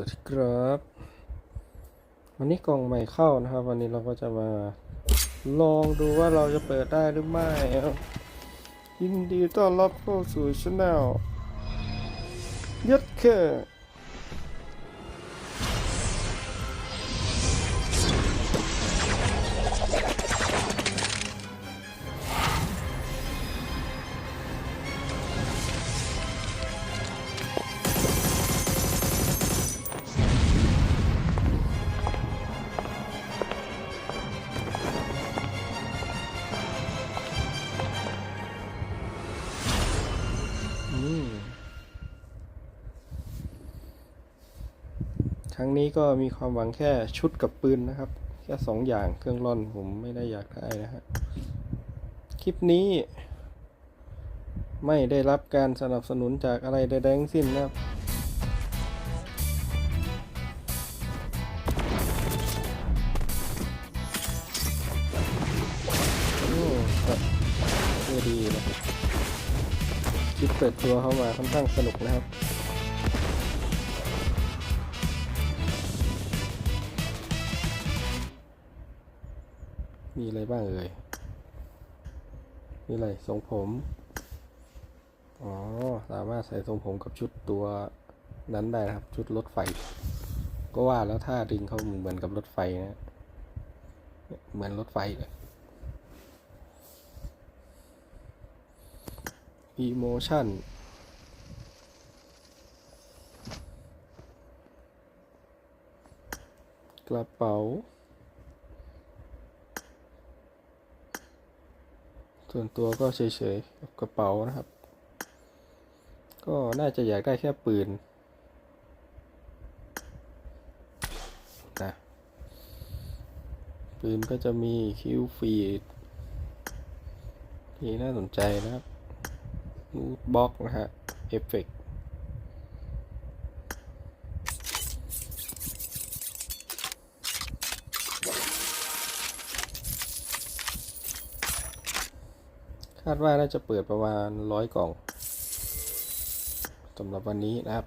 วัสดีครับ วันนี้กล่องใหม่เข้านะครับ วันนี้เราก็จะมาลองดูว่าเราจะเปิดได้หรือไม่ ยินดีต้อนรับเข้าสู่ช anel ยัดเค รั้งนี้ก็มีความหวังแค่ชุดกับปืนนะครับ แค่สองอย่างเครื่องร่อนผมไม่ได้อยากได้นะฮะคลิปนี้ ไม่ได้รับการสนับสนุนจากอะไรใดๆทั้งสิ้นนะครับโอ้ครับเออดีนะคลิปเปิดตัวเข้ามาค่อนข้างสนุกนะครับ อะไรบ้างเอ่ยมีอะไรทรงผม อ๋อ สามารถใส่ทรงผมกับชุดตัวนั้นได้นะครับ ชุดรถไฟ ก็ว่าแล้วถ้าดึงเขาเหมือนกับรถไฟนะ เหมือนรถไฟเลย emotion กระเป๋า ส่วนตัวก็เฉยๆกับกระเป๋านะครับ ก็น่าจะอยากได้แค่ปืนนะปืนก็จะมีคิวฟีดที่น่าสนใจนะครับนูตบล็อกนะฮะ เอฟเฟกาดว่าน่าจะเปิดประมาณร้อยกล่องสำหรับวันนี้นะครับ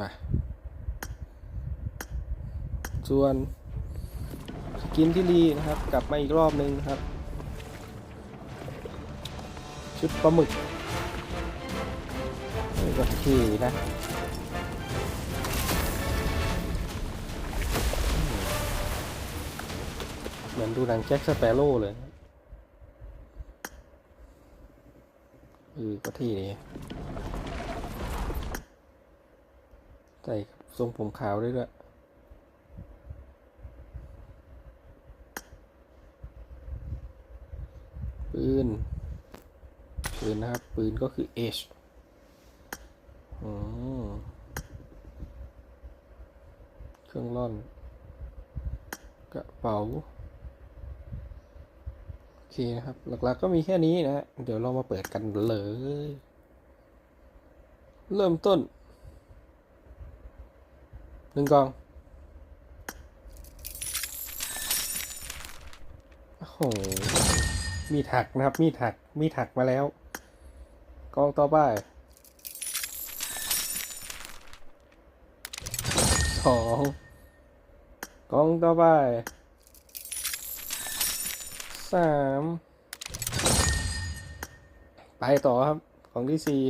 มา ส่วนสกินที่รีนะครับ กลับมาอีกรอบนึงครับ ชุดปลาหมึกนี่ก็ทีนะเหมือนดูหนังแจ็คสเปโร่เลย ออก็ที่นี่ใส่ทรงผมขาวด้วยด้วยปืน ปืนนะครับ ปืนก็คือ H อืมเครื่องร่อน กระเป๋า อเคนะครับ หลักๆก็มีแค่นี้นะเดี๋ยวเรามาเปิดกันเลย เริ่มต้นหนึ่งกอง โอ้โห มีถักนะครับ มีถัก มีถักมาแล้ว กองต่อไปสองกองต่อไป สามไปต่อครับ ของที่สี่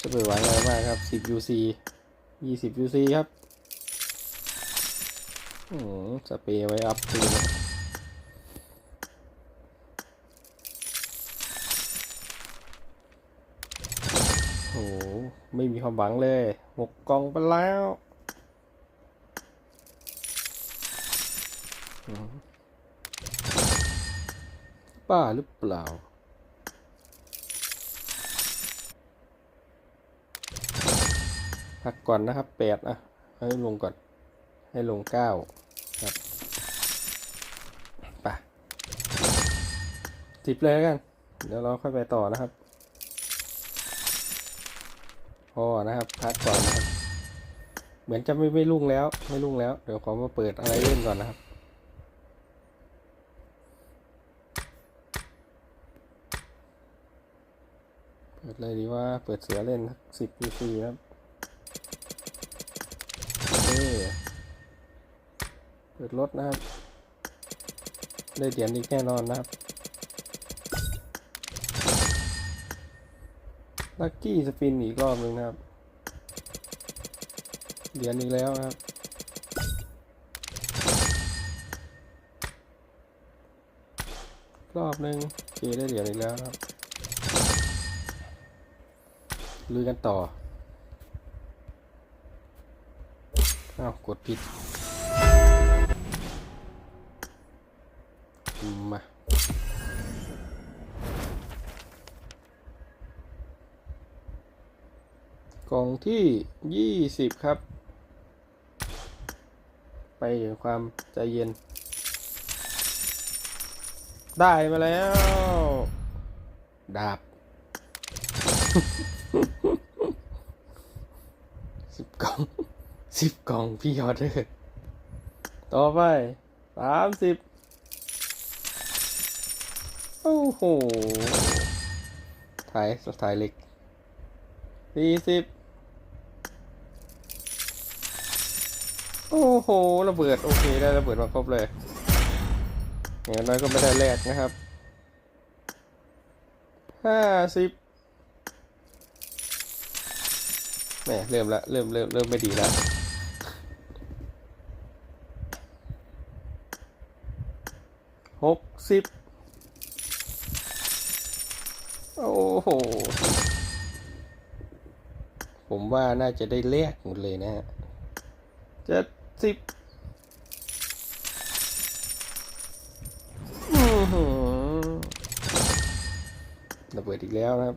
จะไปไหวอะไรมากครับสิบ UC ยี่สิบ UC ครับอืมสเปรย์ไว้อัพปืนนะโอ้ไม่มีความหวังเลยหกกองไปแล้ว ป้าหรือเปล่าพักก่อนนะครับแปดอะ ให้ลงก่อน ให้ลงเก้าครับไปสิบเลยกัน เดี๋ยวเราค่อยไปต่อนะครับพอนะครับพักก่อนนะครับ เหมือนจะไม่ไม่รุ่งแล้ว ไม่รุ่งแล้ว เดี๋ยวขอมาเปิดอะไรเล่นก่อนนะครับ ดเลยดีว่าเปิดเสือเล่นสิบปีซีครับเอ้เปิดรถนะครับ ได้เหรียญอีกแน่นอนนะครับ ลักกี้สปินอีกรอบหนึ่งนะครับ เหรียญอีกแล้วนะครับรอบหนึ่งเคได้เหรียญอีกแล้วนะครับ ลุยกันต่ออ้าวกดผิด มา กล่องที่ยี่สิบครับ ไปถึงความใจเย็น ได้มาแล้ว ดาบ สิบกล่องสิบกล่องพี่ออเดอร์ต่อไปสามสิบโอ้โหถ่ายถ่ายเล็กสี่สิบโอ้โหระเบิด โอเค ได้ระเบิดมาครบเลยอย่างน้อยก็ไม่ได้แลกนะครับห้าสิบ แหมเริ่มละเริ่มเริ่มเริ่มไม่ดีแล้วหกสิบโอ้โห ผมว่าน่าจะได้แลกหมดเลยนะฮะเจ็ดสิบอื้อหือระเบิดอีกแล้วนะครับ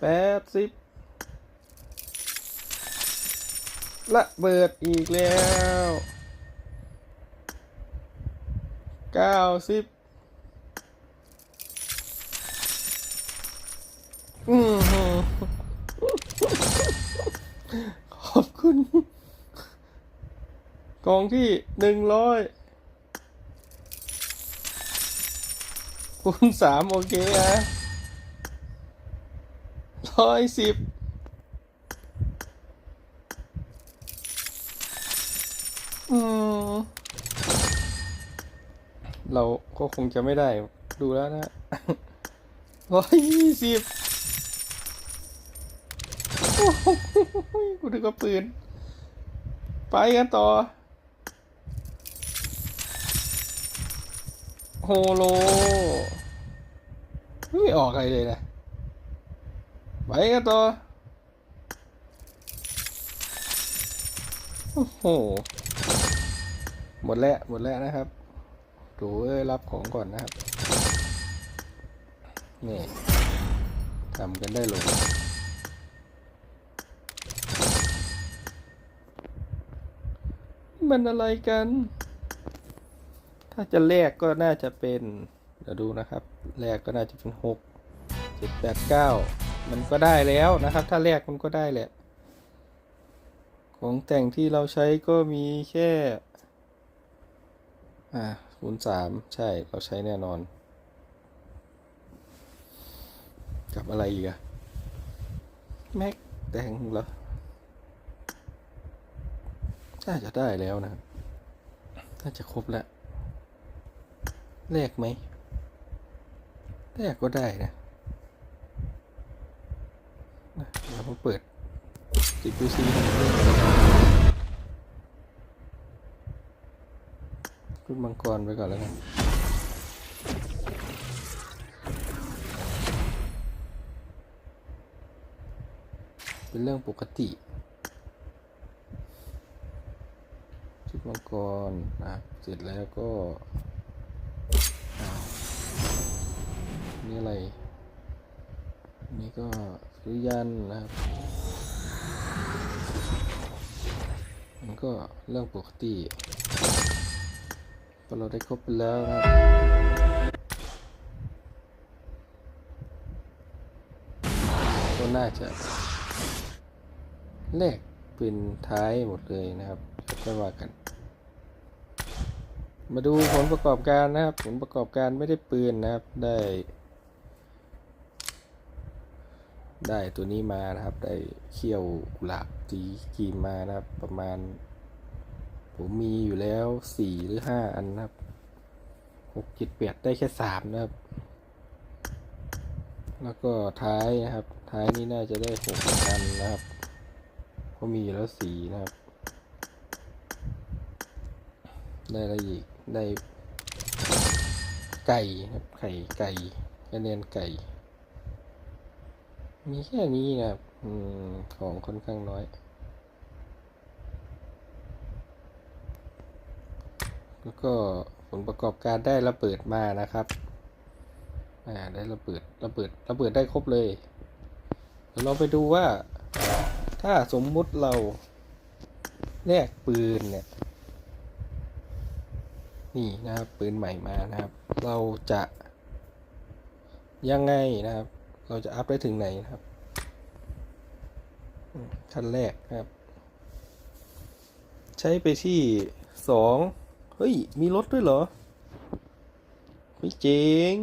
แปดสิบ ระเบิดอีกแล้วเก้าสิบอือหือขอบคุณ กองที่หนึ่งร้อยคูณสามโอเคนะร้อยสิบอืม เราก็คงจะไม่ได้ ดูแล้วนะร้อยยี่สิบโอ้โหกูถึงกับปืน ไปกันต่อ โฮโล ไม่ออกอะไรเลยนะ ไปกันต่อ โอ้โห หมดแล้วหมดแล้วนะครับดูเอ้ยรับของก่อนนะครับ นี่ทำกันได้ลงมันอะไรกัน ถ้าจะแลกก็น่าจะเป็น เดี๋ยวดูนะครับ แลกก็น่าจะเป็นหกเจ็ดแปดเก้ามันก็ได้แล้วนะครับ ถ้าแลกมันก็ได้แหละ ของแต่งที่เราใช้ก็มีแค่ อ่าคูณสามใช่เราใช้แน่นอน กับอะไรอีกอะแม็กแต่งเหรอน่าจะได้แล้วนะ น่าจะครบแล้วแลกไหมแลกก็ได้นะเดี๋ยวผมเปิดติดดูซี ขึ้นมังกรไปก่อนแล้วกันเป็นเรื่องปกติชุดมังกรนะเสร็จแล้วก็นี่อะไร นี่ก็สุริยันนะครับมันก็เรื่องปกติ พอเราได้ครบไปแล้วครับก็น่าจะแลกเป็นท้ายหมดเลยนะครับค่อยว่ากัน มาดูผลประกอบการนะครับ ผลประกอบการไม่ได้ปืนนะครับได้ ได้ตัวนี้มานะครับ ได้เขี้ยวกุหลาบสีครีมมานะครับประมาณ ผมมีอยู่แล้วสี่หรือห้าอันนะครับหกเจ็ดแปดได้แค่สามนะครับ แล้วก็ท้ายนะครับ ท้ายนี้น่าจะได้หกอันนะครับเพราะมีอยู่แล้วสี่นะครับ ได้อะไรอีกได้ไก่นะครับไข่ไก่คะแนนไก่ มีแค่นี้นะครับ อืม ของค่อนข้างน้อย แล้วก็ผลประกอบการได้ระเบิดมานะครับ อ่าได้ระเบิดระเบิดระเบิดได้ครบเลยเดี๋ยวเราไปดูว่าถ้าสมมุติเราแลกปืนเนี่ย นี่นะครับปืนใหม่มานะครับ เราจะยังไงนะครับ เราจะอัพได้ถึงไหนนะครับขั้นแรกครับ ใช้ไปที่สอง เฮ้ย มีรถด้วยเหรอไม่เจ๋ง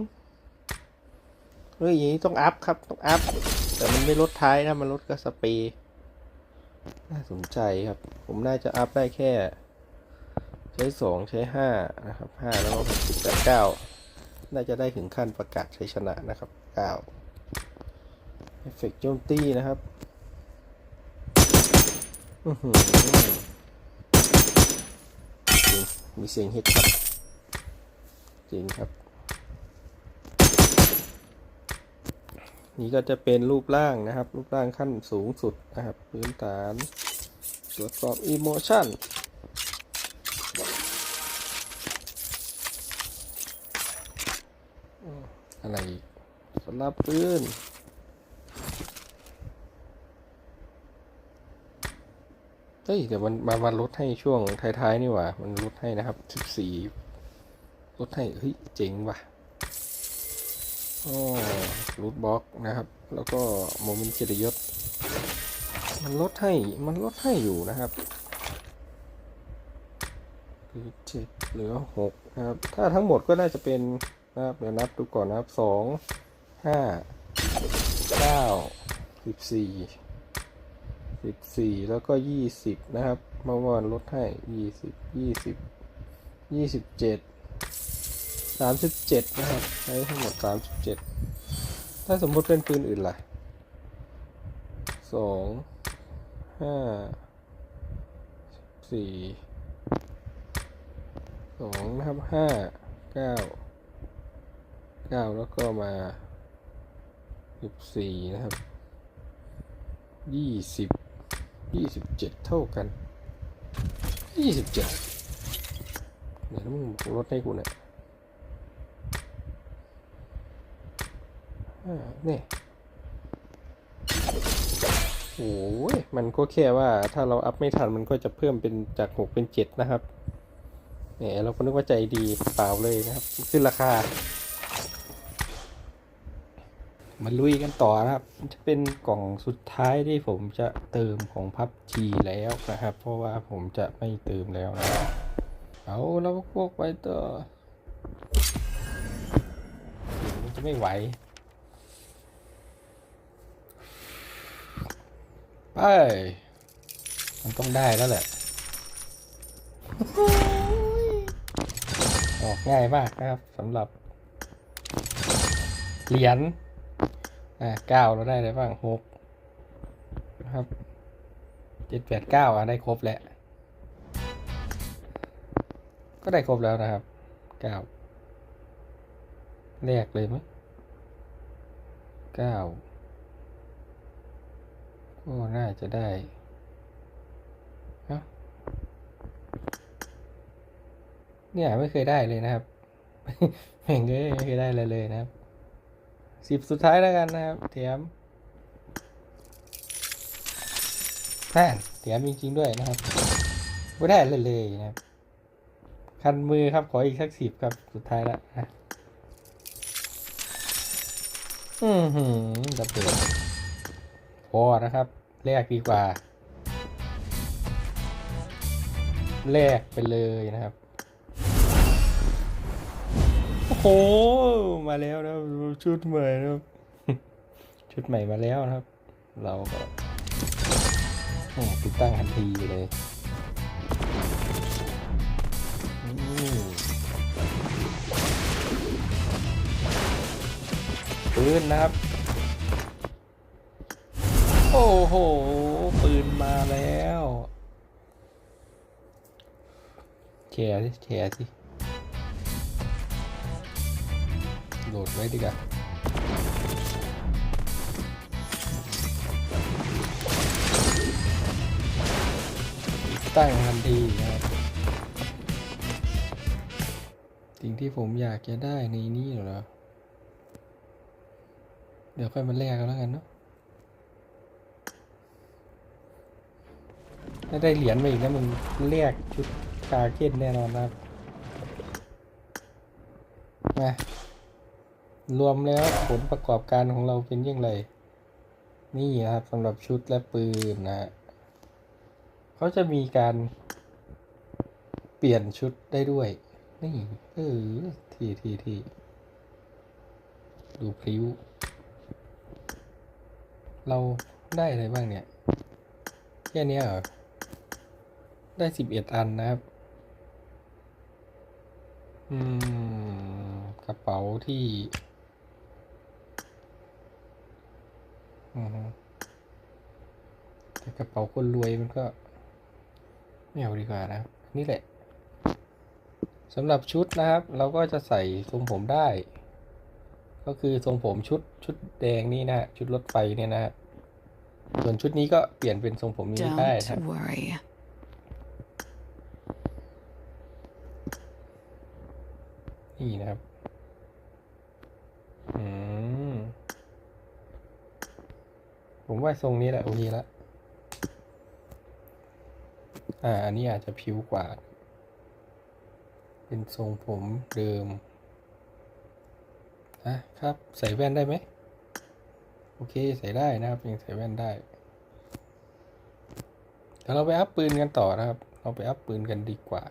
เฮ้ยอย่างนี้ต้องอัพครับ ต้องอัพ แต่มันไม่ลดท้ายนะ มันลดก็สเปรย์น่าสนใจครับ ผมน่าจะอัพได้แค่ ใช้สองใช้ห้านะครับห้าแล้วก็หกสิบแปดเก้าน่าจะได้ถึงขั้นประกาศชัยชนะนะครับเก้าเอฟเฟกต์โจมตีนะครับ อือหือ มีเสียงเฮ็ดช็อตจริงครับ นี่ก็จะเป็นรูปร่างนะครับ รูปร่างขั้นสูงสุดนะครับพื้นฐาน ตรวจสอบอีโมชันอะไรสำหรับปืน เฮ้ยเดี๋ยวมันมามาลดให้ช่วงท้ายๆนี่หว่า มันลดให้นะครับสิบสี่ลดให้เฮ้ยเจ๋งว่ะอ๋อรูทบล็อกนะครับ แล้วก็โมเมนต์เกียรติยศ มันลดให้มันลดให้อยู่นะครับคือเจ็ดเหลือหกนะครับ ถ้าทั้งหมดก็น่าจะเป็นนะครับเดี๋ยวนับดูก่อนนะครับสองห้าเก้าสิบสี่ สิบสี่แล้วก็ยี่สิบนะครับเมื่อวานลดให้ยี่สิบยี่สิบยี่สิบเจ็ดสามสิบเจ็ดนะครับใช้ทั้งหมดสามสิบเจ็ดถ้าสมมติเป็นปืนอื่นล่ะสองห้าสี่สองนะครับห้าเก้าเก้าแล้วก็มาสิบสี่นะครับยี่สิบ ยี่สิบเจ็ดเท่ากันยี่สิบเจ็ดเดี๋ยวมึงลดให้กูหน่อยอ่านี่โอ้ยมันก็แค่ว่าถ้าเราอัพไม่ทันมันก็จะเพิ่มเป็นจากหกเป็นเจ็ดนะครับแหมเราก็นึกว่าใจดีเปล่าเลยนะครับ ขึ้นราคา มาลุยกันต่อนะครับ จะเป็นกล่องสุดท้ายที่ผมจะเติมของพับจีแล้วนะครับ เพราะว่าผมจะไม่เติมแล้วนะครับเอาแล้วพวกไปต่อมันจะไม่ไหว ไป มันต้องได้แล้วแหละ ออกง่ายมากนะครับสำหรับเหรียญ อ่าเก้าเราได้อะไรบ้างหกนะครับเจ็ดแปดเก้าอะได้ครบแล้ว ก็ได้ครบแล้วนะครับเก้าแรกเลยมั้ยเก้าก็น่าจะได้เอ้าเนี่ยไม่เคยได้เลยนะครับ แม่งเลยไม่เคยได้เลยเลยนะครับ สิบสุดท้ายแล้วกันนะครับแถมแท่นแถมจริงๆด้วยนะครับไม่ได้เลยเลยนะครับคันมือครับขออีกสักสิบครับสุดท้ายแล้วนะอือหือจะเปิดพอนะครับแลกดีกว่าแลกไปเลยนะครับ หมาแล้วนะครับชุดใหม่นะครับ ชุดใหม่มาแล้วนะครับ เราก็ติดตั้งทันทีเลยปืนนะครับ โอ้โห ปืนมาแล้วแชร์สิแชร์สิ โหลดไว้ดีกว่าตั้งทันทีนะครับ สิ่งที่ผมอยากจะได้ในนี้เหรอ เดี๋ยวค่อยมาแลกกันแล้วกันเนาะถ้าได้เหรียญมาอีกนะมึงเรียกชุดคาเก้นแน่นอนนะครับมา รวมแล้วผลประกอบการของเราเป็นยังไงนี่นะครับสำหรับชุดและปืนนะเขาจะมีการเปลี่ยนชุดได้ด้วย นี่เออทีทีทีดูพริ้ว เราได้อะไรบ้างเนี่ย แค่เนี้ยเหรอ ได้สิบเอ็ดอันนะครับ อืม กระเป๋าที่ อือฮึ แต่กระเป๋าคนรวยมันก็ ไม่เอาดีกว่านะครับ นี่แหละสำหรับชุดนะครับ เราก็จะใส่ทรงผมได้ ก็คือทรงผมชุดชุดแดงนี่นะชุดรถไฟเนี่ยนะฮะส่วนชุดนี้ก็เปลี่ยนเป็นทรงผมนี้ได้ครับ Don't worry. นี่นะครับ อืม ผมว่าทรงนี้แหละโอเคละอ่า อันนี้อาจจะผิวกว่า เป็นทรงผมเดิมนะครับ ใส่แว่นได้ไหม โอเค ใส่ได้นะครับ ยังใส่แว่นได้เดี๋ยวเราไปอัพปืนกันต่อนะครับ เราไปอัพปืนกันดีกว่า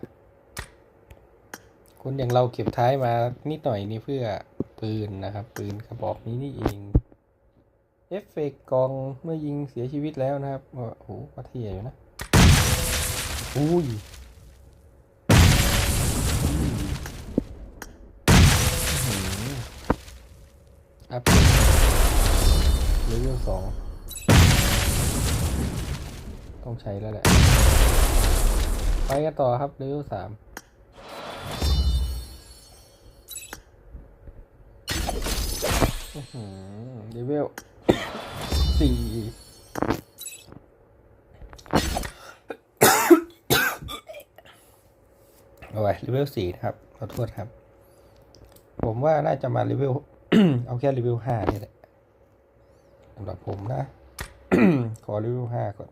คนอย่างเราเก็บท้ายมานิดหน่อยนี่เพื่อปืนนะครับ ปืนกระบอกนี้นี่เอง เอฟเฟกต์กองเมื่อยิงเสียชีวิตแล้วนะครับ โอ้โหก็เท่อยู่นะ อุ้ยอัพเลเวลสองต้องใช้แล้วแหละ ไปกันต่อครับเลเวลสามอื้อหือเลเวล สี่เอาไว้เลเวลสี่นะครับ ขอโทษครับ ผมว่าน่าจะมาเลเวลเอาแค่เลเวลห้านี่แหละสำหรับผมนะ ขอเลเวลห้าก่อน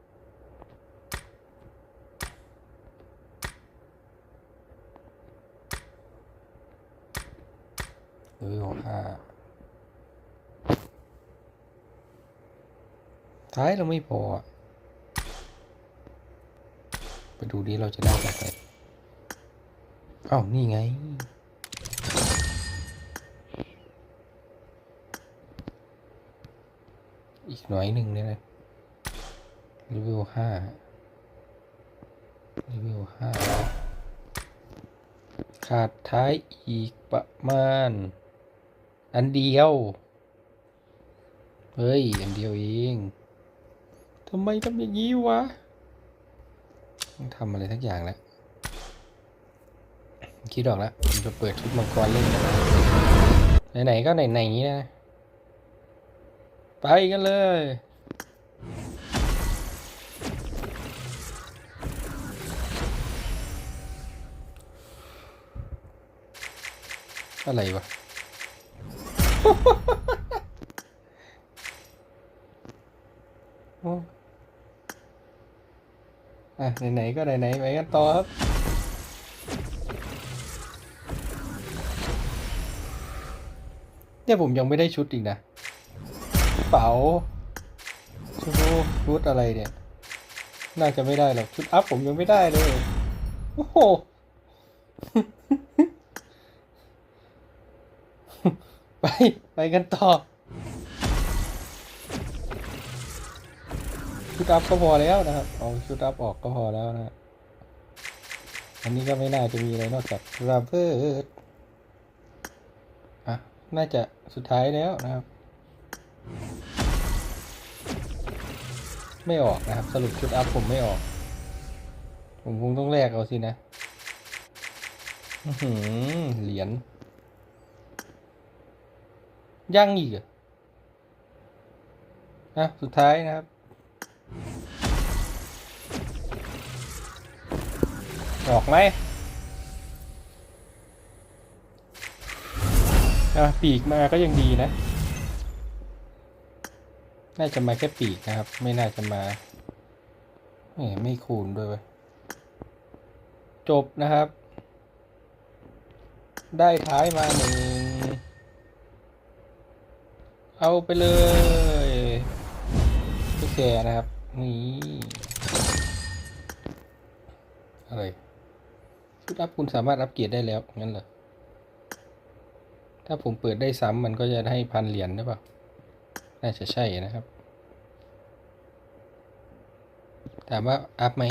เลเวลห้า ท้ายเราไม่พอ ไปดูดิเราจะได้จากไหนอ้าวนี่ไง อีกหน่อยหนึ่งเนี่ยนะรีวิวห้ารีวิวห้าขาดท้ายอีกประมาณ อันเดียว เฮ้ย อันเดียวเอง ทำไมทำอย่างนี้วะต้องทำอะไรทักอย่างแล้วคิดออกแล้วผมจะเปิดชุดมังกรเล่นนะไหนๆก็ไหนๆนี้นะ ไปกันเลยอะไรวะ โอ้ อะไหนๆก็ไหนๆไปกันต่อครับเนี่ยผมยังไม่ได้ชุดอีกนะกระเป๋าชุดชุดอะไรเนี่ย น่าจะไม่ได้หรอกชุดอัพผมยังไม่ได้เลย โอ้โหไป ไปกันต่อ ชุดอัพก็พอแล้วนะครับ เอาชุดอัพออกก็พอแล้วนะอันนี้ก็ไม่น่าจะมีอะไรนอกจากระเบิดอะ น่าจะสุดท้ายแล้วนะครับ ไม่ออกนะครับ สรุปชุดอัพผมไม่ออก ผมคงต้องแลกเอาสินะหือเหรียญยังอีกออะสุดท้ายนะครับ ออกไหมอะปีกมาก็ยังดีนะ น่าจะมาแค่ปีกนะครับ ไม่น่าจะมาแหมไม่คูณด้วย จบนะครับ ได้ท้ายมาหนึ่ง เอาไปเลยทุกแกนะครับ นี่ อะไร ชุดอัพคุณสามารถอัปเกรดได้แล้วงั้นเหรอ ถ้าผมเปิดได้ซ้ำมันก็จะให้พันเหรียญได้ปะน่าจะใช่นะครับ ถามว่าอัพไหม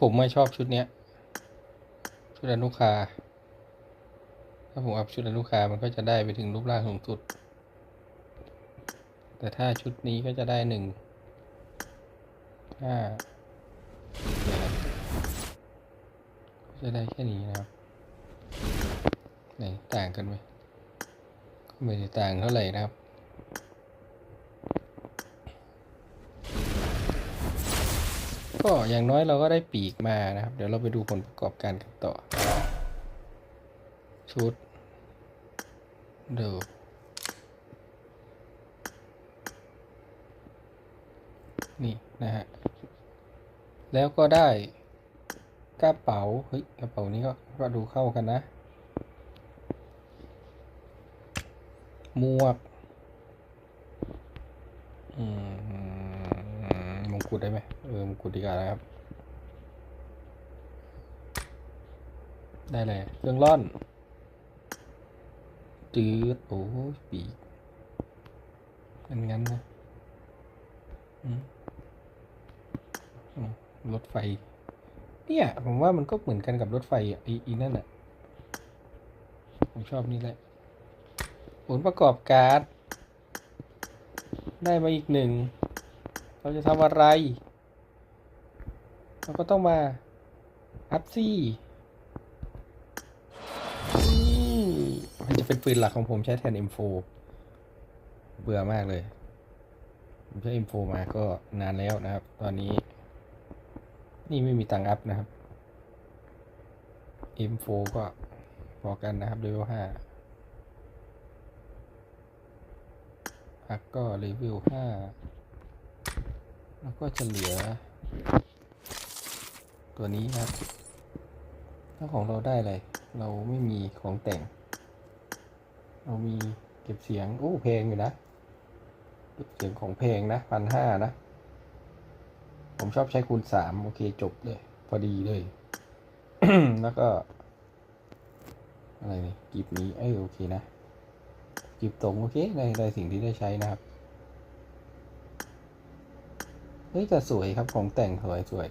ผมไม่ชอบชุดเนี้ย ชุดอนุคา ถ้าผมอัพชุดอนุคา มันก็จะได้ไปถึงรูปร่างสูงสุด แต่ถ้าชุดนี้ก็จะได้หนึ่ง ห้าเจ็ดก็จะได้แค่นี้นะครับ ไหนต่างกันไหมก็ไม่ได้ต่างเท่าไหร่นะครับก็อย่างน้อยเราก็ได้ปีกมานะครับ เดี๋ยวเราไปดูผลประกอบการกันต่อ ชุดดูนี่นะฮะ แล้วก็ได้กระเป๋า เฮ้ย กระเป๋านี้ก็ก็ดูเข้ากันนะ หมวก อืมมงกุฎได้ไหมเออ มงกุฎดีกว่านะครับ ได้เลยเครื่องร่อน จืด โอ้ปีกงั้นงั้นนะ อืมอืม รถไฟ เนี่ย ผมว่ามันก็เหมือนกันกับรถไฟอะอีอีนั่นอะผมชอบนี่แหละผลประกอบการได้มาอีกหนึ่ง เราจะทำอะไร เราก็ต้องมา อัพซี่มันจะเป็นปืนหลักของผมใช้แทน M4 เบื่อมากเลย ผมใช้ M4 มาก็นานแล้วนะครับ ตอนนี้ นี่ไม่มีตังอัพนะครับ M4 ก็พอกันนะครับเลเวล5อักก็เลเวล5แล้วก็จะเหลือ ตัวนี้ครับ ถ้าของเราได้อะไร เราไม่มีของแต่ง เรามีเก็บเสียง โอ้เพลงอยู่นะ เก็บเสียงของเพลงนะพันห้านะ ผมชอบใช้คูณสามโอเคจบเลย พอดีเลย แล้วก็ อะไรนี่กิบนี้ เอ้ยโอเคนะกิบตรงโอเคได้ได้สิ่งที่ได้ใช้นะครับเฮ้ยแต่สวยครับของแต่งสวยสวย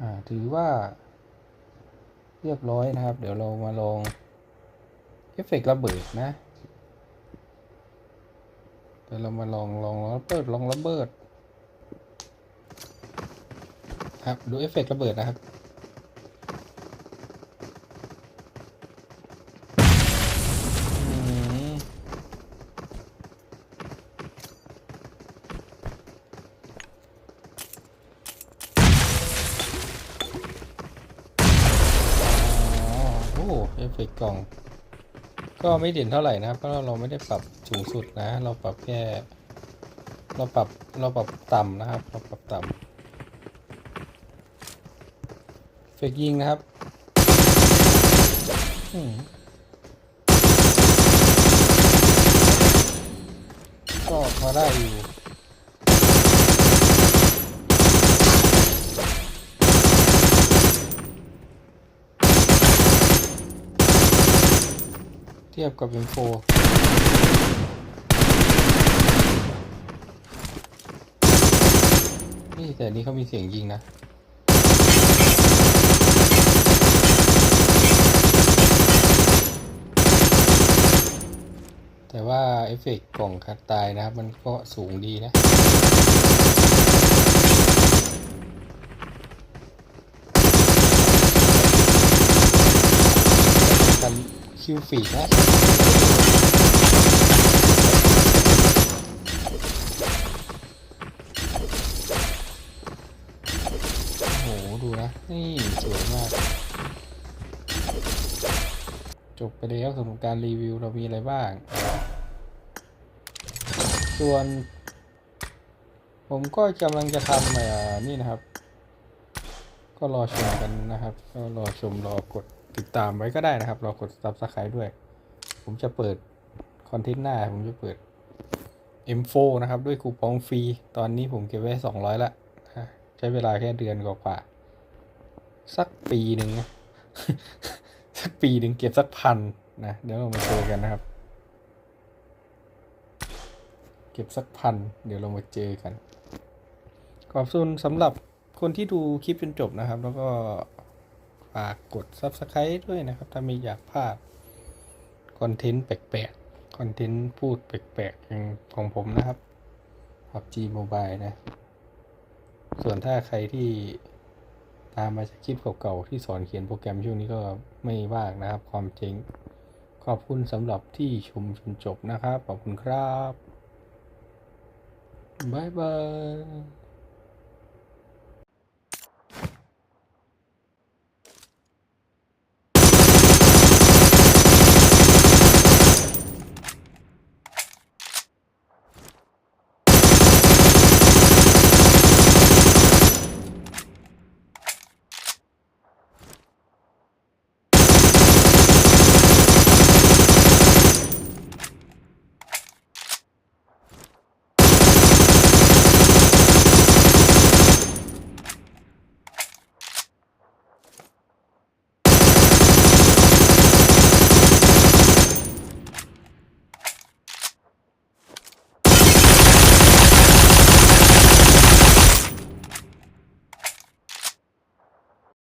อ่าถือว่าเรียบร้อยนะครับ เดี๋ยวเรามาลองเอฟเฟกต์ระเบิดนะ เดี๋ยวเรามาลองลองระเบิดลองระเบิด ครับดูเอฟเฟกต์ระเบิดนะครับโอ้เอฟเฟกต์กล่อง ก็ไม่เด่นเท่าไหร่นะครับเพราะเราไม่ได้ปรับสูงสุดนะ เราปรับแค่ เราปรับเราปรับต่ำนะครับ เราปรับต่ำเฟกยิงนะครับอืมก็พอได้อยู่ ทียบกับ M4 นี่แต่นนี้เขามีเสียงยิงนะแต่ว่าเอฟเฟกต์กล่องคัดตายนะครับ มันก็สูงดีนะ กัน คิวฟีดนะโอ้โหดูนะ นี่สวยมาก จบไปแล้วสำหรับการรีวิวเรามีอะไรบ้าง ส่วน ผมก็กำลังจะทำเอ่นี่นะครับ ก็รอชมกันนะครับ ก็รอชมรอกด ติดตามไว้ก็ได้นะครับ เรอกด subscribe ด้วย ผมจะเปิดคอนเทนต์หน้า ผมจะเปิด M4 นะครับ ด้วยคูปองฟรี ตอนนี้ผมเก็บไว้ 200ละอะใช้เวลาแค่เดือนกว่าสักปีหนึ่งสักปีหนึ่งเก็บสักพันนะ เดี๋ยวเรามาเจอกันนะครับ เก็บสักพัน เดี๋ยวเรามาเจอกัน ขอบคุณสำหรับคนที่ดูคลิปจนจบนะครับ แล้วก็ ฝากกด Subscribe ด้วยนะครับ ถ้าไม่อยากพลาดคอนเทนต์แปลกๆ คอนเทนต์พูดแปลกๆอย่างของผมนะครับ PUBG Mobile นะ ส่วนถ้าใครที่ตามมาจากคลิปเก่าๆ ที่สอนเขียนโปรแกรมช่วงนี้ก็ไม่ว่างนะครับ ความเจ๋งขอบคุณสำหรับที่ชมจนจบนะครับ ขอบคุณครับ บ๊ายบาย